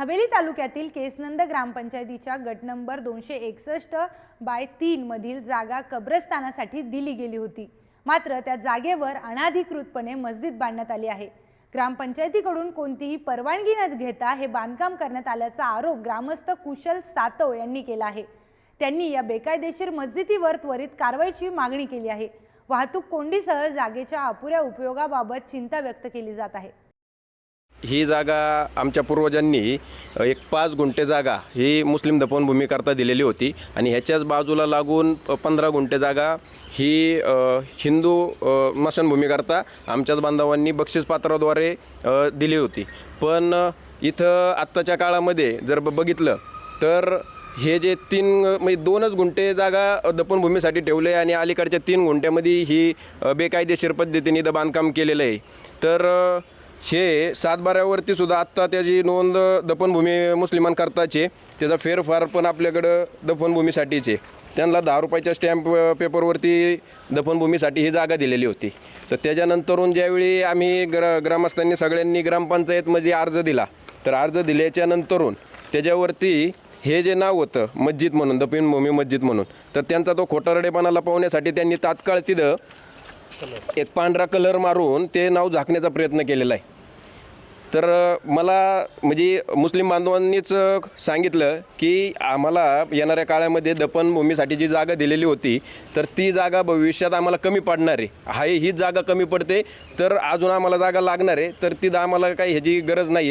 हवेली तालुक्यातील केसनंद ग्रामपंचायतीच्या गट नंबर दोनशे एकसष्ट बाय तीनमधील जागा कब्रस्तानासाठी दिली गेली होती. मात्र त्या जागेवर अनाधिकृतपणे मस्जिद बांधण्यात आली आहे. ग्रामपंचायतीकडून कोणतीही परवानगी न घेता हे बांधकाम करण्यात आल्याचा आरोप ग्रामस्थ कुशल सातव यांनी केला आहे. त्यांनी या बेकायदेशीर मस्जिदीवर त्वरित कारवाईची मागणी केली आहे. वाहतूक कोंडीसह जागेच्या अपुऱ्या उपयोगाबाबत चिंता व्यक्त केली जात आहे. ही जागा आमच्या पूर्वजांनी एक पाच गुंठे जागा ही मुस्लिम दफनभूमीकरता दिलेली होती आणि ह्याच्याच बाजूला लागून प- पंधरा गुंठे जागा ही हिंदू अ, स्मशानभूमीकरता आमच्याच बांधवांनी बक्षीसपात्राद्वारे पात्राद्वारे दिली होती. पण इथं आत्ताच्या काळामध्ये जर बघितलं तर हे जे तीन म्हणजे दोनच गुंठे जागा दफनभूमीसाठी ठेवले आणि अलीकडच्या तीन गुंठ्यामध्ये ही बेकायदेशीर पद्धतीने इथं बांधकाम केलेलं आहे. तर हे सातबाऱ्यावरती सुद्धा आत्ता त्याची नोंद दफनभूमी मुस्लिमांकरताचे त्याचा फेरफार पण आपल्याकडं दफनभूमीसाठीचे त्यांना दहा रुपयाच्या स्टॅम्प पेपरवरती दफनभूमीसाठी ही जागा दिलेली होती. तर त्याच्यानंतरून ज्यावेळी आम्ही ग्र ग्रामस्थांनी सगळ्यांनी ग्रामपंचायतमध्ये अर्ज दिला तर अर्ज दिल्याच्या नंतरून त्याच्यावरती हे जे नाव होतं मस्जिद म्हणून दफनभूमी मस्जिद म्हणून तर त्यांचा तो खोटारडेपणा लपवण्यासाठी त्यांनी तात्काळ तिथं एक पांढरा कलर मारून ते नाव झाकण्याचा प्रयत्न केलेला आहे. तर मला म्हणजे मुस्लिम बांधवांनीच सांगितलं की आम्हाला येणाऱ्या काळामध्ये दफनभूमीसाठी जी जागा दिलेली होती तर ती जागा भविष्यात आम्हाला कमी पडणार आहे. हाय हीच जागा कमी पडते. तर अजून आम्हाला जागा लागणार आहे. तर ती आम्हाला काही ह्याची गरज नाही आहे